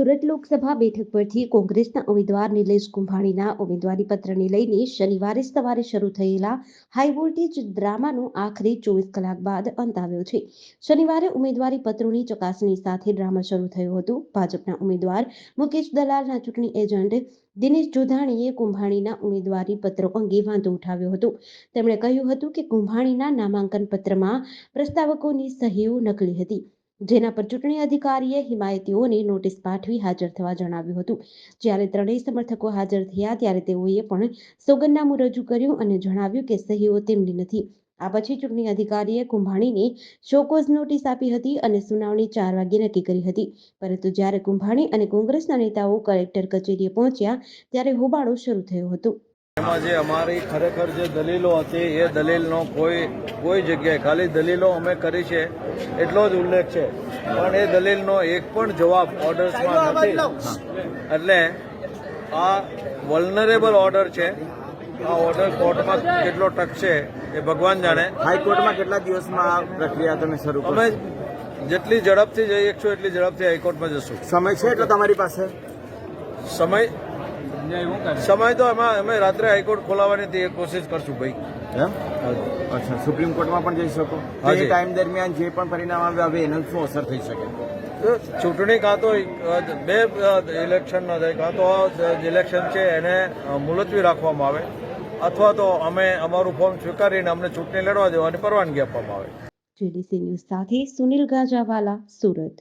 સુરત લોકસભા બેઠક પરથી કોંગ્રેસના ઉમેદવાર નિલેશ કુંભાણીના ઉમેદવારી પત્રને લઈને શનિવારે સવારે શરૂ થયેલા હાઈ વોલ્ટેજ ડ્રામાનો આખરે ચોવીસ કલાક બાદ અંત આવ્યો છે. શનિવારે ઉમેદવારી પત્રોની ચકાસણી સાથે ડ્રામા શરૂ થયો હતો. ભાજપના ઉમેદવાર મુકેશ દલાલના ચૂંટણી એજન્ટ દિનેશ જોધાણીએ કુંભાણીના ઉમેદવારી પત્રો અંગે વાંધો ઉઠાવ્યો હતો. તેમણે કહ્યું હતું કે કુંભાણીના નામાંકન પત્રમાં પ્રસ્તાવકોની સહીઓ નકલી હતી. જેના પર ચૂંટણી અધિકારીએ હિમાયતીઓને નોટિસ પાઠવી હાજર થવા જણાવ્યું હતું. જ્યારે ત્રણેય સમર્થકો હાજર થયા ત્યારે તેઓએ પણ સોગંદનામું રજૂ કર્યું અને જણાવ્યું કે સહીઓ તેમની નથી. આ પછી ચૂંટણી અધિકારીએ કુંભાણીને શોકોઝ નોટિસ આપી હતી અને સુનાવણી ચાર વાગ્યે નક્કી કરી હતી. પરંતુ જ્યારે કુંભાણી અને કોંગ્રેસના નેતાઓ કલેક્ટર કચેરીએ પહોંચ્યા, ત્યારે હોબાળો શરૂ થયો હતો. એમાં જે અમારી ખરેખર જે દલીલો હતી એ દલીલનો કોઈ કોઈ જગ્યાએ ખાલી દલીલો અમે કરી છે એટલો જ ઉલ્લેખ છે. પણ એ દલીલનો એક પણ જવાબ ઓર્ડર્સમાં નથી. એટલે આ વલ્નરેબલ ઓર્ડર છે. આ ઓર્ડર કોર્ટમાં કેટલો ટકશે એ ભગવાન જાણે. હાઈકોર્ટમાં કેટલા દિવસમાં આ પ્રક્રિયા તમે શરૂ અમે જેટલી ઝડપથી જઈ શકશો એટલી ઝડપથી હાઈકોર્ટમાં જશું. સમય છે એટલો તમારી પાસે? સમય સમય તો એમાં અમે રાત્રે હાઈકોર્ટ ખોલાવવાની કોશિશ કરશું ભાઈ. એમ? અચ્છા સુપ્રીમ કોર્ટમાં પણ જઈ શકો? એ ટાઈમ દરમિયાન જે પણ પરિણામ આવે હવે એનું શું અસર થઈ શકે? ચૂંટણી કાં તો બે ઇલેક્શન ન થાય કાં તો ઇલેક્શન છે એને મુલતવી રાખવામાં આવે અથવા તો અમે અમારું ફોર્મ સ્વીકારીને અમને ચૂંટણી લડવા દેવાની પરવાનગી આપવામાં આવે. જેડીસી ન્યૂઝ સાથે સુનિલ ગાજાવાલા સુરત.